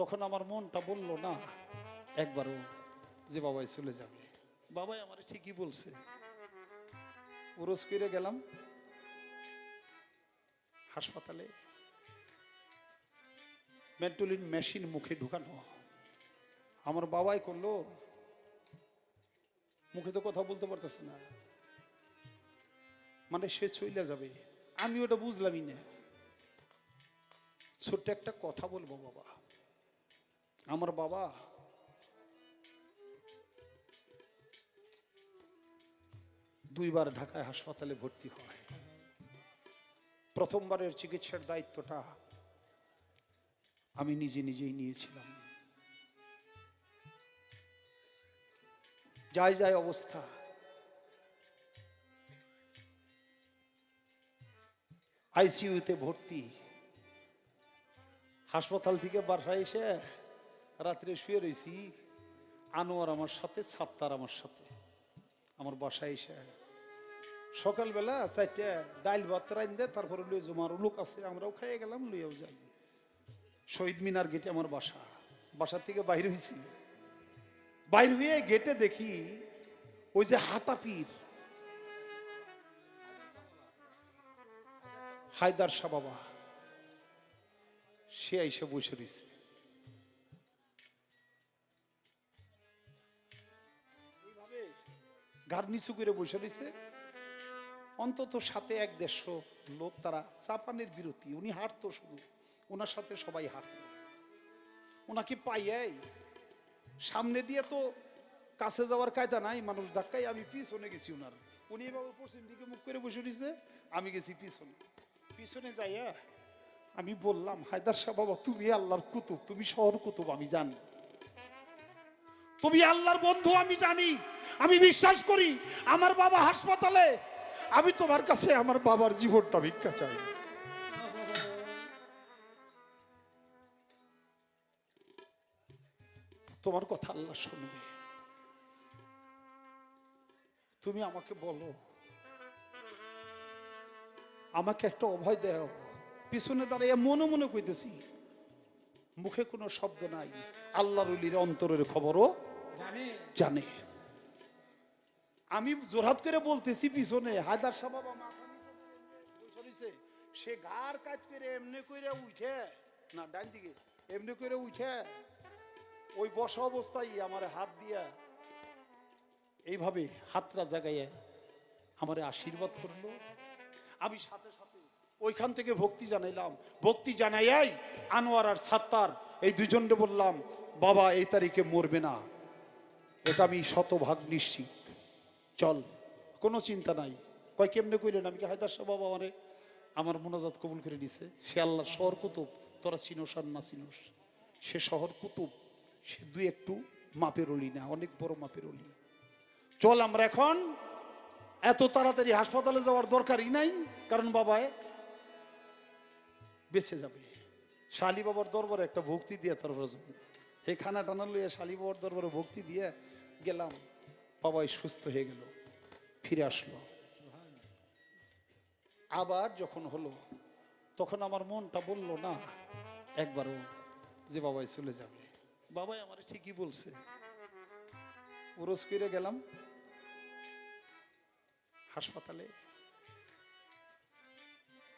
তখন আমার মনটা বলল, না, একবারও যে বাবাই চলে যাবে। বাবাই আমার ঠিকই বলছে। উরস করে গেলাম হাসপাতালে। মেন্টুলিন মেশিন মুখে ঢুকানো। আমার বাবাই করল, মুখে তো কথা বলতে পারতেছে না। মানে সে চইলা যাবে। আমি ওটা বুঝলামই না। ছোট্ট একটা কথা বলব বাবা। আমার বাবা দুইবার ঢাকায় হাসপাতালে ভর্তি হয়। প্রথমবারের চিকিৎসার দায়িত্বটা আমি নিজে নিজেই নিয়েছিলাম। যাই যাই অবস্থা, আইসিইউতে ভর্তি, হাসপাতাল থেকে বাসায় এসে রাত্রে শুয়ে রয়েছি আনোয়ার আমার সাথে, সাত্তার আমার সাথে। আমার বাসায় এসে সকালবেলা চারটে ডাইল ভাত রাইন দে তারপরে লুয়ে জমার লোক আছে, আমরাও খাইয়ে গেলাম লুয়েও যাই। শহীদ মিনার গেটে আমার বাসা। বাসার থেকে বাইর হয়েছি বাইর হয়ে গেটে দেখি ওই যে হাটা পীর। হায়দার শাহ বাবা। সে আইসে বসে রয়েছে ঘাড় নিচু করে বসে রয়েছে। অন্তত সাথে এক দেড়শো লোক তারা চাপানের বিরতি, উনি হাঁটতো শুধু। ওনার সাথে সবাই হাঁটতো। ওনাকে পাইয়াই সামনে দিয়ে তো কাছে যাওয়ার কায়দা নাই, মানুষ ধাক্কাই আমি পিছনে গেছি ওনার উনি এভাবে পশ্চিম দিকে মুখ করে বসে রয়েছে, আমি গেছি পিছনে। পিছনে যাইয়া আমি বললাম, হায়দার শাহ বাবা, তুমি আল্লাহর কুতুব, তুমি শহর কুতুব, আমি জানি। তুমি আল্লাহর বন্ধু, আমি জানি। আমি বিশ্বাস করি, আমার বাবা হাসপাতালে। আমি তোমার কাছে আমার বাবার জীবনটা ভিক্ষা চাই। তোমার কথা আল্লাহ শুনবে। তুমি আমাকে বলো, আমাকে একটা অভয় দেও। পিছনে দাঁড়িয়ে মনে মনে কইতেছি, মুখে কোনো শব্দ নাই। আল্লাহর অন্তরের খবরও জানে। আমি জোরহাত করে বলতেছি পিছনে হায়দার রইছে। সে ঘাড় কাজ করে এমনি করে উঠে না ডান দিকে এমনি করে উঠে ওই বসা অবস্থায় আমার হাত দিয়া এইভাবে হাতটা জাগাইয়া আমার আশীর্বাদ করল। আমি সাথে সাথে ওইখান থেকে ভক্তি জানাইলাম। ভক্তি জানাইয়াই আনোয়ার আর সাত্তার এই দুজনকে বললাম বাবা এই তারিখে মরবে না। এটা আমি শতভাগ নিশ্চিত। চল, কোনো চিন্তা নাই। কয়, কেমনে কইলেন? আমি কি হায়দার শাহ বাবা আমারে আমার মোনাজাত কবুল করে দিছে? সে আল্লাহ শহর কুতুব, তোরা চিনোস আর না চিনোস। সে শহর কুতুব, সে দুই একটু মাপের অলি না, অনেক বড় মাপের অলি। চল আমরা এখন এত তাড়াতাড়ি হাসপাতালে যাওয়ার দরকারই নাই, কারণ বাবায় বেঁচে যাবে। শালি বাবার দরবারে একটা ভক্তি দিয়ে তারপরে যাব। এই খানা টানা লইয়া শালি বাবার দরবারে ভক্তি দিয়ে গেলাম, বাবাই সুস্থ হয়ে গেল, ফিরে আসলো। আবার যখন হলো, তখন আমার মনটা বলল, না, একবারও যে বাবাই চলে যাবে। বাবাই আমার ঠিকই বলছে। উরস করে গেলাম, হাসপাতালে।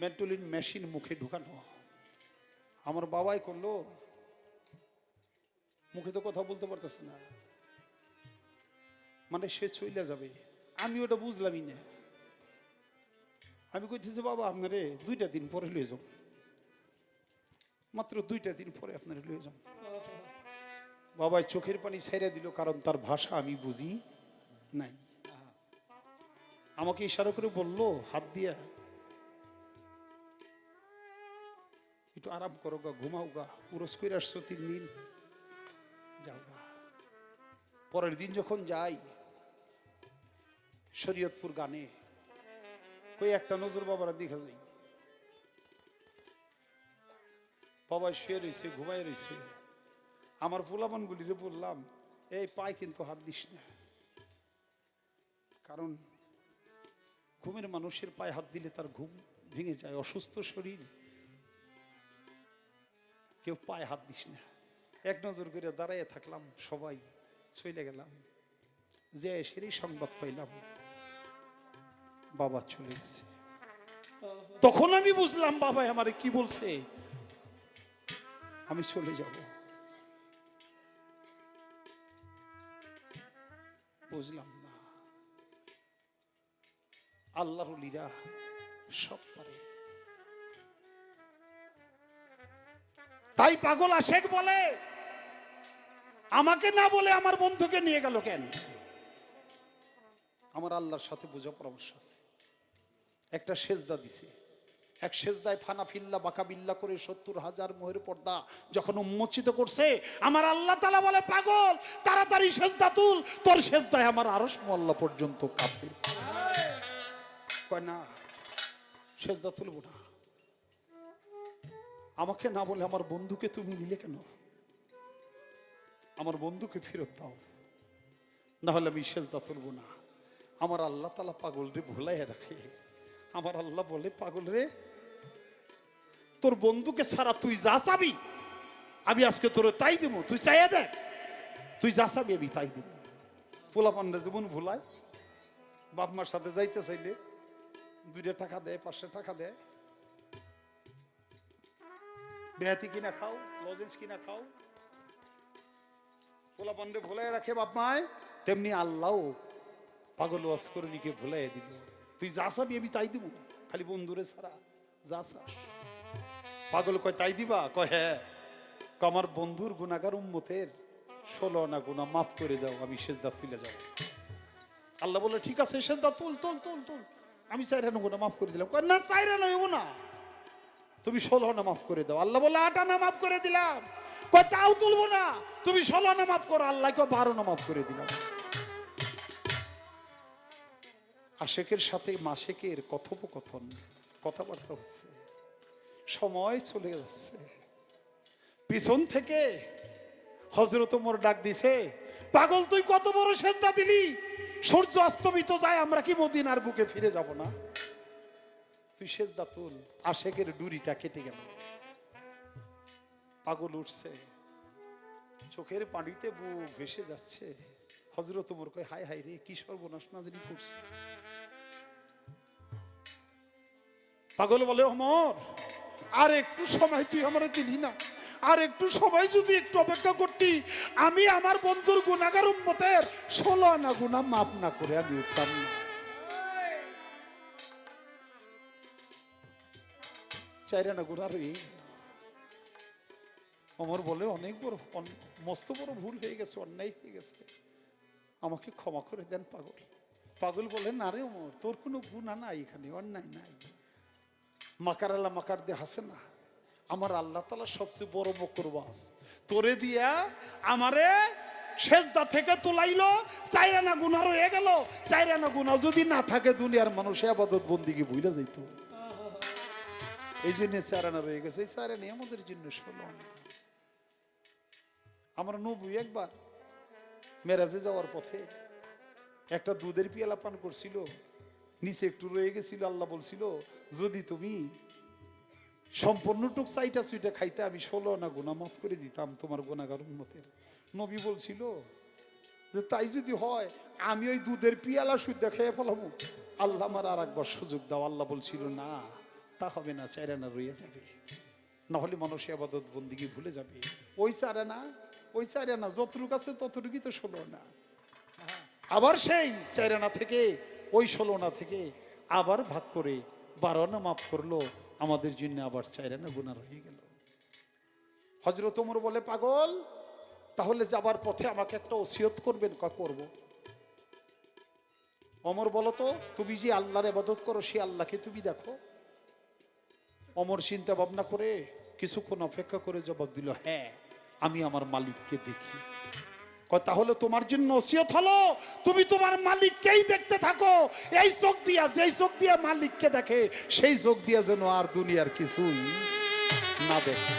মেন্টুলিন মেশিন মুখে ঢুকানো। আমার বাবাই করল, মুখে তো কথা বলতে পারতেছে না। মানে সে চইলা যাবে। আমি ওটা বুঝলামই না। আমি কইতেছি, বাবা, আপনারে দুইটা দিন পরে লয়ে যাও। মাত্র দুইটা দিন পরে আপনারা লয়ে যাও। বাবাই চোখের পানি ছেড়ে দিল, কারণ তার ভাষা আমি বুঝি নাই। আমাকে ইশারা করে বলল, হাত দিয়া, একটু আরাম করো গা, ঘুমাও গা পুরস করে আসছো তিন দিন, যাও গা। পরের দিন যখন যাই শরীয়তপুর গানে। ওই একটা নজর বাবারা দেখা যাই। বাবা শুয়ে রয়েছে ঘুমায় রয়েছে আমার পোলাপান গুলিরে বললাম, এই পায় কিন্তু হাত দিস না। কারণ ঘুমের মানুষের পায়ে হাত দিলে তার ঘুম ভেঙে যায়, অসুস্থ শরীর। কেউ পায়ে হাত দিস না। এক নজর করে দাঁড়াইয়ে থাকলাম সবাই চলে গেলাম। যে সেরই সংবাদ পাইলাম। বাবা চলে গেছে। তখন আমি বুঝলাম বাবা আমারে কি বলছে? আমি চলে যাব। বুঝলাম না। আল্লাহর লীরা সব পারে। তাই পাগল আশেক বলে, আমাকে না বলে আমার বন্ধুকে নিয়ে গেল কেন? আমার আল্লাহর সাথে বোঝা পরামর্শ আছে। একটা সেজদা দিছে। এক সেজদায় ফানা ফিল্লা বাঁকা বিল্লা করে সত্তর হাজার মোহের পর্দা যখন উন্মোচিত করছে, আমার আল্লাহ তালা বলে, পাগল, তাড়াতাড়ি সেজদা তুল, তোর সেজদায় আমার আরস মোল্লা পর্যন্ত কাঁপবে। না, সেজদা তুলব না। আমাকে না বলে আমার বন্ধুকে তুমি নিলে কেন? আমার বন্ধুকে ফেরত দাও। না হলে আমি সেজদা তুলব না। আমার আল্লাহ তালা পাগল রে, ভুলাইয়া রাখে। আমার আল্লাহ বলে, পাগল রে। তোর বন্ধুকে ছাড়া তুই যা চাবি, আমি আজকে তোর তাই দেবো, তুই চাইয়া দেখ তুই যা চাবি, আমি তাই দেবো। পোলা পান্ডা যেমন ভুলায়। বাপ মার সাথে যাইতে চাইলে দুইটা টাকা দেয়, পাঁচশো টাকা দেয়। বেহাতি কিনা খাও, লজেন্স কিনা খাও। পোলা পান্ডে ভুলাই রাখে বাপ মায়, তেমনি আল্লাহ পাগল ওয়াজ করে দিকে ভুলাই দিব। তুই যা চাবি, আমি তাই দিব। খালি বন্ধুরে ছাড়া যা চাস। পাগল কয়, তাই দিবা? কয় হ্যাঁ। আমার বন্ধুর গুণাগার উম্মতের ষোলো না গুণা মাফ করে দাও, আমি সেজদা তুলে যাব। আল্লাহ বলে ঠিক আছে, সেজদা তুল তুল তুল তুল। আমি চাইরানো গুণা মাফ করে দিলাম। কয়, না চাইরানো হইব না। তুমি ষোলো না মাফ করে দাও। আল্লাহ বলে আট আনা মাফ করে দিলাম। কয়, তাও তুলবো না। তুমি ষোলো আনা মাফ করো। আল্লাহ কয়, বারো না মাফ করে দিলাম। আশেকের সাথে মাসেকের কথোপকথন, কথাবার্তা হচ্ছে। সময় চলে যাচ্ছে। পিছন থেকে হজরত মোর ডাক দিছে, পাগল, তুই কত বড় সেজদা দিলি? সূর্য অস্তমিত যায়, আমরা কি মদিনার বুকে ফিরে যাব না? তুই সেজদা তুল। আশেকের ডুরিটা কেটে গেল। পাগল উঠছে। চোখের পানিতে বুক ভেসে যাচ্ছে। হজরত মোর কয় হাই হাই রে, কি সর্বনাশ না জানি করছে পাগল বলে অমর। আর একটু সময় তুই আমার দিলি না। আর একটু সময় যদি একটু অপেক্ষা করতি, আমি আমার বন্ধুর গুণাগার উম্মতের ষোলো আনা গুণা মাপ না করে আমি উঠতাম না। চাইরা গুণা রয়ে অমর বলে অনেক বড় মস্ত বড় ভুল হয়ে গেছে, অন্যায় হয়ে গেছে। আমাকে ক্ষমা করে দেন পাগল। পাগল বলে, না রে অমর, তোর কোনো গুণা নাই এখানে, অন্যায় নাই। মাকার আল্লাহ মাকার দিয়ে হাসে না। আমার আল্লাহ তালা সবচেয়ে বড় বকরবাস তোরে দিয়া আমারে শেষদা থেকে তোলাইলো, চাইরানা গুণা রয়ে গেল। চাইরানা গুণা যদি না থাকে, দুনিয়ার মানুষে আবাদত বন্দিকে ভুলে যাইত। এই জন্য চারানা রয়ে গেছে। এই চারানি আমাদের জন্য ষোলো। আনা। আমরা নবু একবার মেরাজে যাওয়ার পথে একটা দুধের পিয়ালা পান করছিল। নিচে একটু রয়ে গেছিল, আল্লাহ বলছিল যদি তুমি সম্পূর্ণটুক চাইটা চুইটা খাইতে আমি ষোলো না গুণা মাফ করে দিতাম তোমার গুণাগার উন্নতের নবী বলছিল যে, তাই যদি হয়, আমি ওই দুধের পিয়ালা সুদ্ধা খেয়ে ফেলাবো আল্লাহ আমার আর একবার সুযোগ দাও। আল্লাহ বলছিল, না, তা হবে না চাইরানা রয়ে যাবে। না হলে মানুষ আবাদত বন্দিকে ভুলে যাবে। ওই চারানা ওই চারানা যতটুক আছে ততটুকুই তো ষোলো না আবার সেই চাইরানা থেকে, ওই ষোলো না থেকে আবার ভাগ করে বারোনা মাফ করল, আমাদের জন্য আবার চাইরানা গুণা রয়ে গেল। হজরত ওমর বলে, পাগল, তাহলে যাবার পথে আমাকে একটা ওসিয়ত করবেন, কা, করব। অমর বলো তো, তুমি যে আল্লাহর এবাদত করো, সে আল্লাহকে তুমি দেখো? অমর চিন্তা ভাবনা করে কিছুক্ষণ অপেক্ষা করে জবাব দিল হ্যাঁ আমি আমার মালিককে দেখি। তাহলে তোমার জন্য ওসিয়ত হলো। তুমি তোমার মালিককেই দেখতে থাকো। এই চোখ দিয়া, যেই চোখ দিয়া মালিককে দেখে, সেই চোখ দিয়া যেন আর দুনিয়ার কিছুই না দেখে।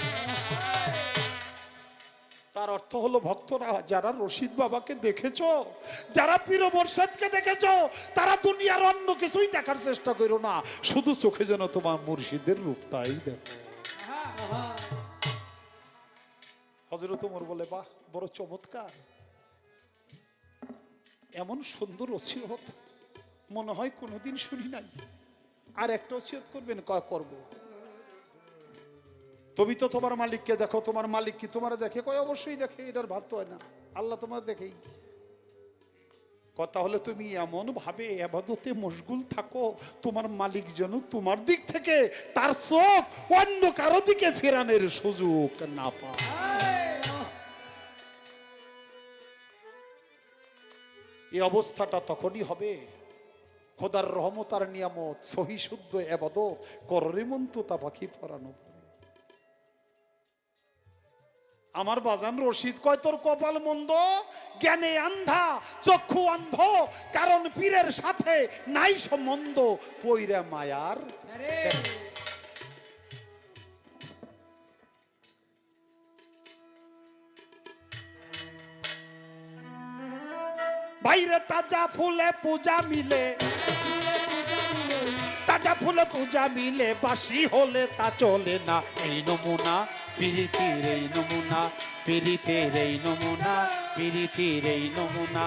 তার অর্থ হলো, ভক্তরা, যারা রশিদ বাবাকে দেখেছ, যারা পীর মোর্শেদকে দেখেছ, তারা দুনিয়ার অন্য কিছুই দেখার চেষ্টা করো না। শুধু চোখে যেন তোমার মুর্শিদের রূপটাই দেখো। হজরত ওমর বলে, বাহ, বড় চমৎকার। এমন সুন্দর ওসিয়ত মনে হয় কোনোদিন শুনি নাই। আর একটা ওসিয়ত করবেন, কয় করব? তুমি তো তোমার মালিককে দেখো, তোমার মালিক কি তোমার দেখে? কয়, অবশ্যই দেখে, এটার ভাবতে হয় না। আল্লাহ তোমার দেখেই। কথা হলে, তুমি এমন ভাবে আবাদতে মশগুল থাকো, তোমার মালিক যেন তোমার দিক থেকে তার চোখ অন্য কারও দিকে ফেরানোর সুযোগ না পায়। এই অবস্থাটা তখনই হবে। খোদার রহমতার নিয়ামত, সহি, শুদ্ধ, এবাদত কররে মন তোতা পাখি ফরানো আমার বাজান রশিদ কয়, তোর কপাল মন্দ? জ্ঞানে আন্ধা, চক্ষু অন্ধ, কারণ পীরের সাথে নাই সম্বন্ধ পইরা মায়ার বাইরে তাজা ফুলে পূজা মিলে। তাজা ফুলে পূজা মিলে বাসি হলে তা চলে না। এই নমুনা, পিরিতির এই নমুনা, পিরিতের এই নমুনা, পিরিতির এই নমুনা।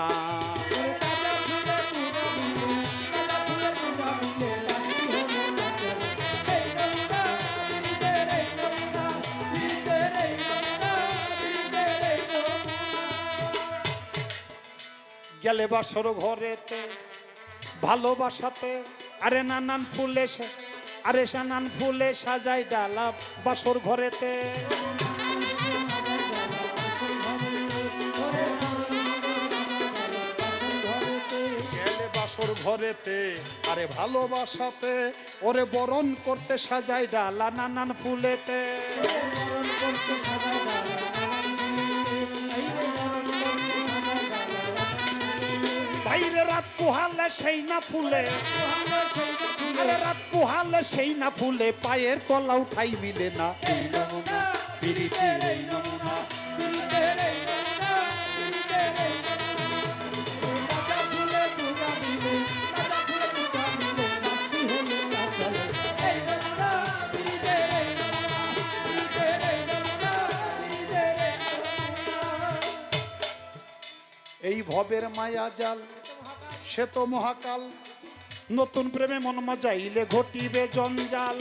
গেলে বাসর ঘরেতে, ভালোবাসাতে। আরে নানান ফুলে আরে নানান ফুলে সাজাই ডালা বাসর ঘরেতে। গেলে বাসর ঘরেতে, আরে ভালোবাসাতে। ওরে বরণ করতে সাজাই ডালা নানান ফুলেতে। বাইরে রাত পোহালে সেই না ফুলে। আরে রাত পোহালে সেই না ফুলে, পায়ের তলা উঠাই মিলে না। এই ভবের মায়া জাল সে তো মহাকাল। নতুন প্রেমে মন মজাইলে ঘটিবে জঞ্জাল।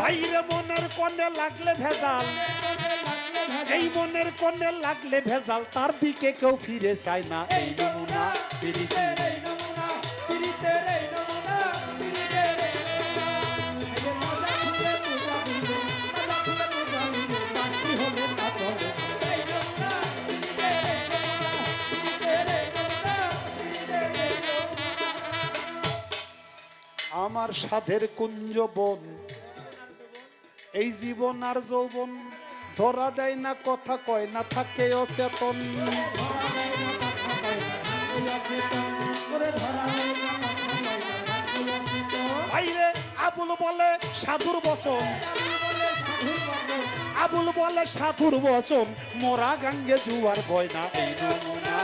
বাইরে মনের কনে লাগলে ভেজাল। এই মনের কনে লাগলে ভেজাল। তার দিকে কেউ ফিরে চায় না। এই নমুনা আমার সাধের কুঞ্জ বন। এই জীবন আর যৌবন ধরা দেয় না, কথা কয় না, থাকে অচেতন। আবুল বলে সাধুর বচন। আবুল বলে সাধুর বচন। মোরা গাঙ্গে জুয়ার গয়না, এই নমুনা।